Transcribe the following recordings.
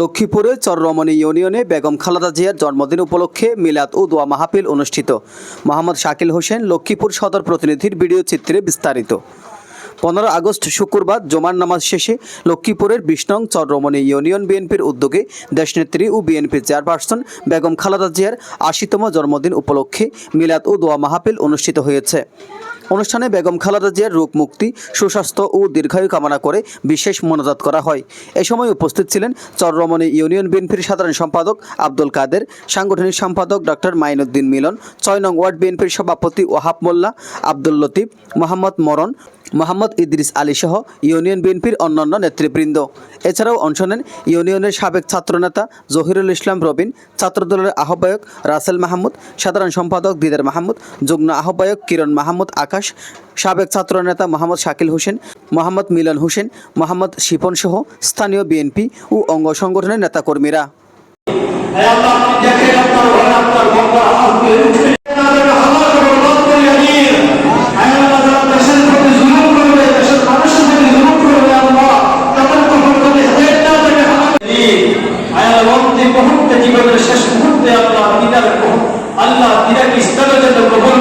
লক্ষ্মীপুরে চররমণী ইউনিয়নে বেগম খালাদা জিয়ার জন্মদিন উপলক্ষে মিলাদ ও দোয়া মাহফিল অনুষ্ঠিত। মোহাম্মদ শাকিল হোসেন লক্ষ্মীপুর সদর প্রতিনিধির ভিডিও চিত্রে বিস্তারিত। পনেরো আগস্ট শুক্রবার জমার নামাজ শেষে লক্ষ্মীপুরের বিষ্ণং চররমণী ইউনিয়ন বিএনপির উদ্যোগে দেশনেত্রী ও বিএনপির চেয়ারপারসন বেগম খালাদা জিয়ার আশিতম জন্মদিন উপলক্ষে মিলাদ ও দোয়া মাহফিল অনুষ্ঠিত হয়েছে। অনুষ্ঠানে বেগম খালেদা জিয়ার রোগ মুক্তি, সুস্বাস্থ্য ও দীর্ঘায়ু কামনা করে বিশেষ মনোজাত করা হয়। এ সময় উপস্থিত ছিলেন চররমণী ইউনিয়ন বিএনপির সাধারণ সম্পাদক আব্দুল কাদের, সাংগঠনিক সম্পাদক ডক্টর মাইনুদ্দিন মিলন, ছয় নং ওয়ার্ড বিএনপির সভাপতি ওহাব মোল্লা, আব্দুল লতিফ, মোহাম্মদ মরন মোহাম্মদ ইদ্রিস আলী সহ ইউনিয়ন বিএনপির অন্যান্য নেতৃবৃন্দ। এছাড়াও অংশ নেন ইউনিয়নের সাবেক ছাত্রনেতা জহিরুল ইসলাম রবিন, ছাত্রদলের আহ্বায়ক রাসেল মাহমুদ, সাধারণ সম্পাদক দিদার মাহমুদ, যুগ্ম আহ্বায়ক কিরণ মাহমুদ আকাশ, সাবেক ছাত্রনেতা মোহাম্মদ শাকিল হোসেন, মোহাম্মদ মিলন হোসেন, মোহাম্মদ শিপন সহ স্থানীয় বিএনপি ও অঙ্গ সংগঠনের নেতাকর্মীরা। জীবনের শেষ মুহূর্তে আল্লাহ দিদার আল্লাহ দিদাকে ইসলামের জন্য গ্রহণ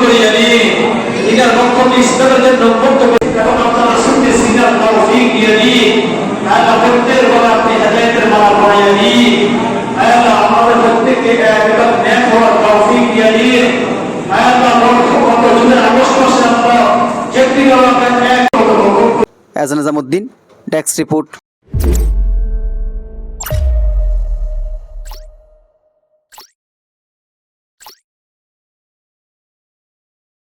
দিদার জন্য বক্তব্য এবং আপনারা শুনতে তৌফিক দিয়ে আল্লাহ আপনি হেদায়েতের মালা আল্লাহ, আমাদের প্রত্যেককে ন্যায় হওয়ার তৌফিক দিয়ে আল্লাহ আগস্ট মাসে রিপোর্ট।